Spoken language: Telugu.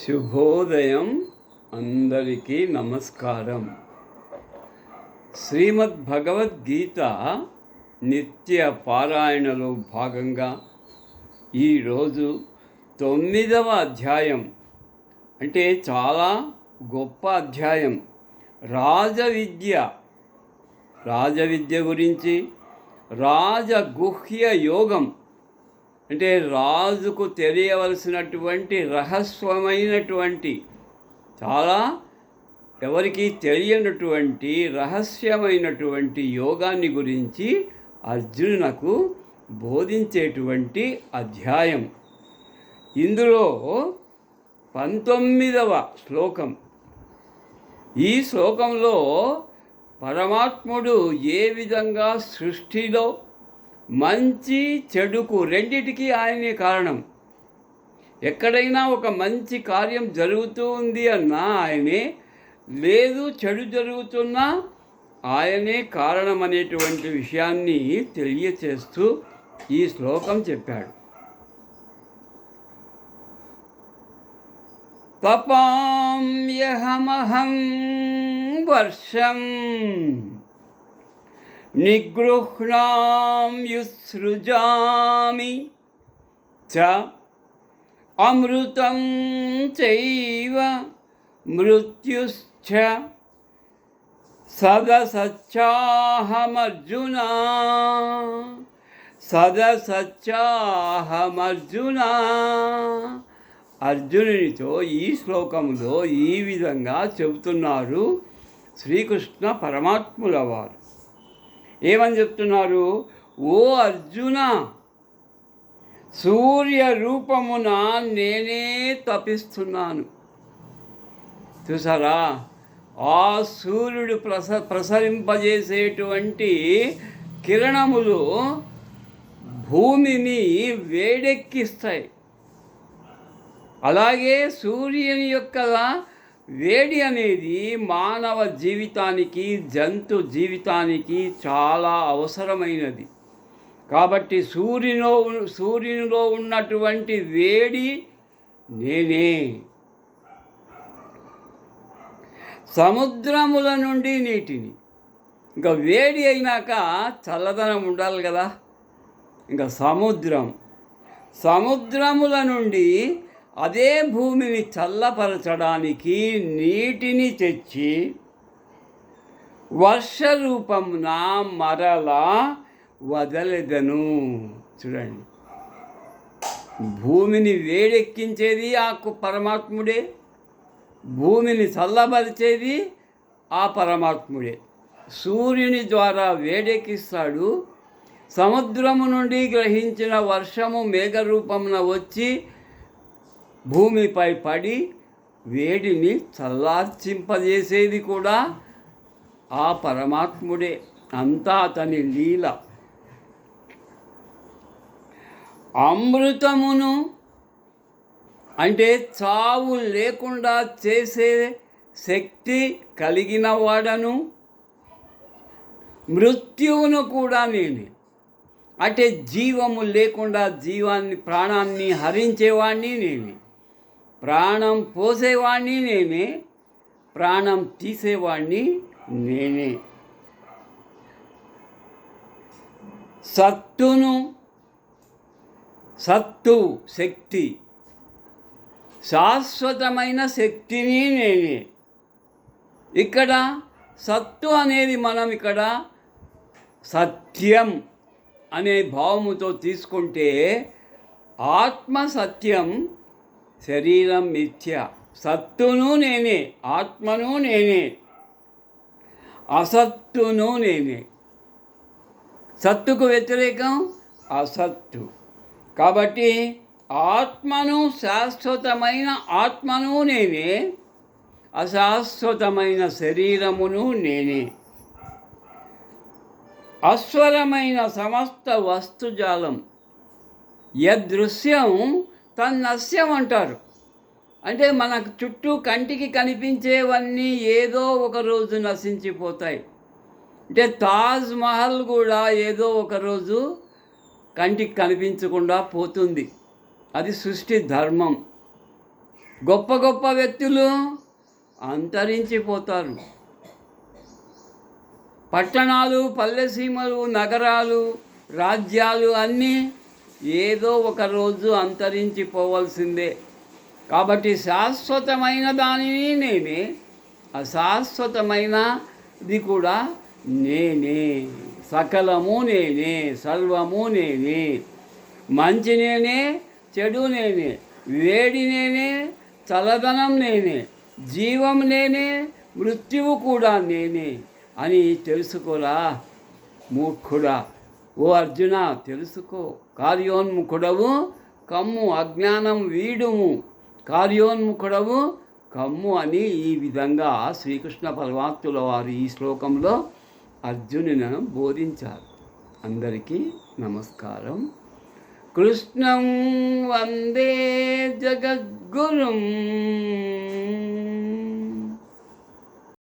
శుభోదయం అందరికీ నమస్కారం. శ్రీమద్ భగవద్గీత నిత్య పారాయణలో భాగంగా ఈరోజు తొమ్మిదవ అధ్యాయం అంటే చాలా గొప్ప అధ్యాయం రాజవిద్య. రాజవిద్య గురించి రాజగుహ్య యోగం అంటే రాజుకు తెలియవలసినటువంటి రహస్యమైనటువంటి చాలా ఎవరికి తెలియనటువంటి రహస్యమైనటువంటి యోగాన్ని గురించి అర్జునునకు బోధించేటువంటి అధ్యాయం. ఇందులో పంతొమ్మిదవ శ్లోకం. ఈ శ్లోకంలో పరమాత్ముడు ఏ విధంగా సృష్టిలో మంచి చెడుకు రెండిటికి ఆయనే కారణం. ఎక్కడైనా ఒక మంచి కార్యం జరుగుతూ ఉంది అన్నా ఆయనే లేదు చెడు జరుగుతున్నా ఆయనే కారణం అనేటువంటి విషయాన్ని తెలియచేస్తూ ఈ శ్లోకం చెప్పాడు. తపామ్యహమహం వర్షం చ అమృతం చైవ మృత్యుశ్చ సదసచ్చాహమర్జున సదసచ్చాహమర్జున అర్జునునితో ఈ శ్లోకంలో ఈ విధంగా చెబుతున్నారు శ్రీకృష్ణ పరమాత్ముల వారు ఏమని చెప్తున్నారు? ఓ అర్జున సూర్య రూపమున నేనే తపిస్తున్నాను. చూసారా? ఆ సూర్యుడు ప్రస ప్రసరింపజేసేటువంటి కిరణములు భూమిని వేడెక్కిస్తాయి. అలాగే సూర్యుని యొక్క వేడి అనేది మానవ జీవితానికి జంతు జీవితానికి చాలా అవసరమైనది. కాబట్టి సూర్యులో సూర్యునిలో ఉన్నటువంటి వేడి నేనే. సముద్రముల నుండి నీటిని. ఇంకా వేడి అయినాక చల్లదనం ఉండాలి కదా. ఇంకా సముద్రం. సముద్రముల నుండి అదే భూమిని చల్లపరచడానికి నీటిని తెచ్చి వర్ష రూపమున మరలా వదలెదను. చూడండి. భూమిని వేడెక్కించేది ఆ పరమాత్ముడే. భూమిని చల్లబరిచేది ఆ పరమాత్ముడే. సూర్యుని ద్వారా వేడెక్కిస్తాడు. సముద్రము నుండి గ్రహించిన వర్షము మేఘ రూపమున వచ్చి భూమిపై పడి వేడిని చల్లార్చింపజేసేది కూడా ఆ పరమాత్ముడే. అంతా అతని లీల. అమృతమును అంటే చావు లేకుండా చేసే శక్తి కలిగిన వాడను. మృత్యువును కూడా నేనే. అంటే జీవము లేకుండా జీవాన్ని ప్రాణాన్ని హరించేవాడిని నేనే. ప్రాణం పోసేవాణ్ణి నేనే ప్రాణం తీసేవాణ్ణి నేనే. సత్తును సత్తు శక్తి శాశ్వతమైన శక్తిని నేనే. ఇక్కడ సత్తు అనేది మనం ఇక్కడ సత్యం అనే భావముతో తీసుకుంటే ఆత్మ సత్యం శరీరం మిథ్య. సత్తును నేనే ఆత్మను నేనే. అసత్తును నేనే. సత్తుకు వ్యతిరేకం అసత్తు. కాబట్టి ఆత్మను శాశ్వతమైన ఆత్మను నేనే అశాశ్వతమైన శరీరమును నేనే. అస్వరమైన సమస్త వస్తుజాలం యదృశ్యం తన్నస్యం అంటారు అంటే మనకు చుట్టూ కంటికి కనిపించేవన్నీ ఏదో ఒక రోజు నశించిపోతాయి. అంటే తాజ్ మహల్ కూడా ఏదో ఒక రోజు కంటికి కనిపించకుండా పోతుంది. అది సృష్టి ధర్మం. గొప్ప గొప్ప వ్యక్తులు అంతరించిపోతారు. పట్టణాలు పల్లెసీమలు నగరాలు రాజ్యాలు అన్నీ ఏదో ఒక రోజు అంతరించిపోవలసిందే. కాబట్టి శాశ్వతమైన దానిని నేనే అశాశ్వతమైనది కూడా నేనే. సకలము నేనే సర్వము నేనే. మంచి నేనే చెడు నేనే. వేడి నేనే చల్లదనం నేనే. జీవం నేనే మృత్యువు కూడా నేనే అని తెలుసుకోరా మూర్ఖుడా? ఓ అర్జున తెలుసుకో. కార్యోన్ముఖుడవు కమ్ము అజ్ఞానం వీడుము. కార్యోన్ముఖుడవు కమ్ము అని ఈ విధంగా శ్రీకృష్ణ పరమాత్ముల వారు ఈ శ్లోకంలో అర్జునులను బోధించారు. అందరికీ నమస్కారం. కృష్ణం వందే జగద్గురుం.